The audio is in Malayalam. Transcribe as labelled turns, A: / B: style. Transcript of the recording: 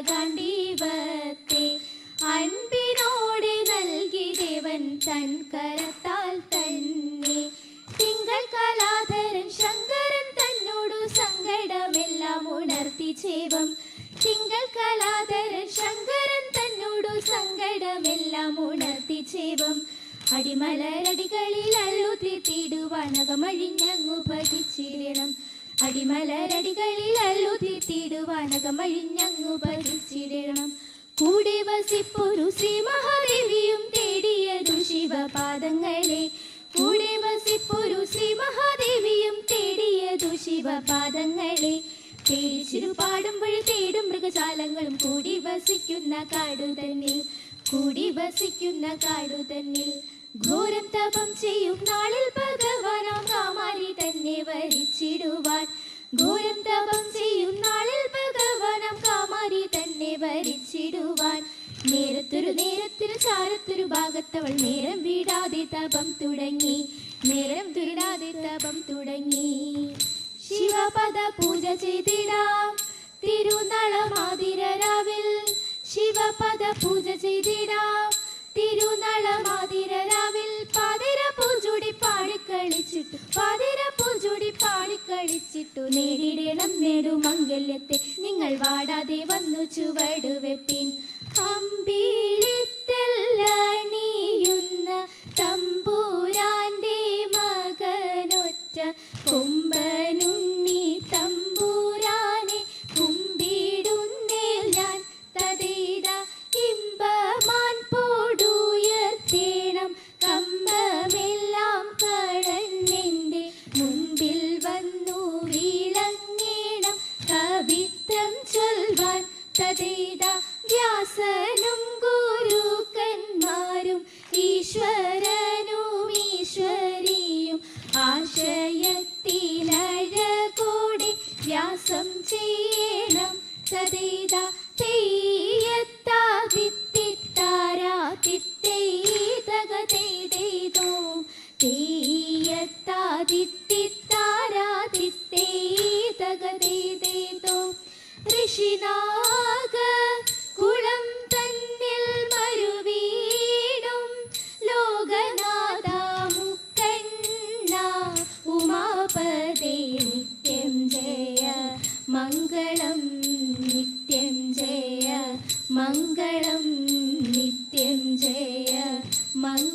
A: ഗാന്ധീവത്തെ അൻപിനോടെ നൽകി ദേവൻ തൻ കരത്താൽ തന്നെ. തിങ്കൾ കലാധരൻ ശങ്കരൻ തന്നോടു സങ്കടമെല്ലാം ഉണർത്തി ചേവം. തിങ്കൾ കലാധരൻ ശങ്കരൻ തന്നോടു സങ്കടമെല്ലാം ഉണർത്തി ചേവം. അടിമലരടികളിൽ അല്ലുതി തീടുവാനകമഴിഞ്ഞങ്ങു പതിച്ചിടണം അടിമലരടികളിൽ അല്ലുതിടുവാനകമഴിഞ്ഞു പതിച്ചിടണം. കൂടെ വസിപ്പൊരു ശ്രീ മഹാദേവിയും തേടിയതു ശിവപാദങ്ങളെ. കൂടെ വസിപ്പൊരു ശ്രീ മഹാദേവിയും തേടിയതു ശിവപാദങ്ങളെ. തേടിച്ചിരു പാടുമ്പോൾ തേടും മൃഗജാലങ്ങളും കൂടി വസിക്കുന്ന കാടു തന്നിൽ കൂടി വസിക്കുന്ന കാടു തന്നിൽ ഘോരം ചെയ്യും നാളിൽ ഭഗവാനാം. കാമാരി തന്നെ വരിച്ചിടുവാൻ. ഘോരം ചെയ്യും നാളിൽ ഭഗവാനാം. കാമാരി തന്നെ വരിച്ചിടുവാൻ. നേരത്തൊരു നേരത്തിനു ചാരത്തൊരു ഭാഗത്തവൾ നേരം വീടാതെ തപം തുടങ്ങി. നേരം തുരിടാതെ തപം തുടങ്ങി. ശിവപദ പൂജ ചെയ്തിടാം. തിരുനളമാതിരരാവിൽ ശിവപദ പൂജ ചെയ്തിടാം. തിരുനളമാതിരരാവിൽ പാതിര പൂജുടി പാടിക്കളിച്ചിട്ടു പാതിര പൂജുടി പാടിക്കളിച്ചിട്ടു നേടിടണം നേടുമംഗല്യത്തെ നിങ്ങൾ വാടാതെ വന്നു ചുവടുവെപ്പിൻ അമ്പീളിത്തെല്ലണിയുന്ന തമ്പൂരാന്റെ മകനൊറ്റ കൊമ്പനുണ്ണി കവിത്രം ചൊൽവാൻ തതേത വ്യാസനും ഗുരുക്കന്മാരും ഈശ്വരനും ഈശ്വരിയും ആശയത്തിലഴകൂടി വ്യാസം ചെയ്യണം. തതേത തെയ്യത്താതിത്തിത്താരാ കുരിശിനാക കുളം തന്നിൽ മരുവീടും. ലോകനാഥ മുക്കന്ന ഉമാപദേ നിത്യം മംഗളം നിത്യം ജയ. മംഗളം നിത്യം ജയ. മംഗ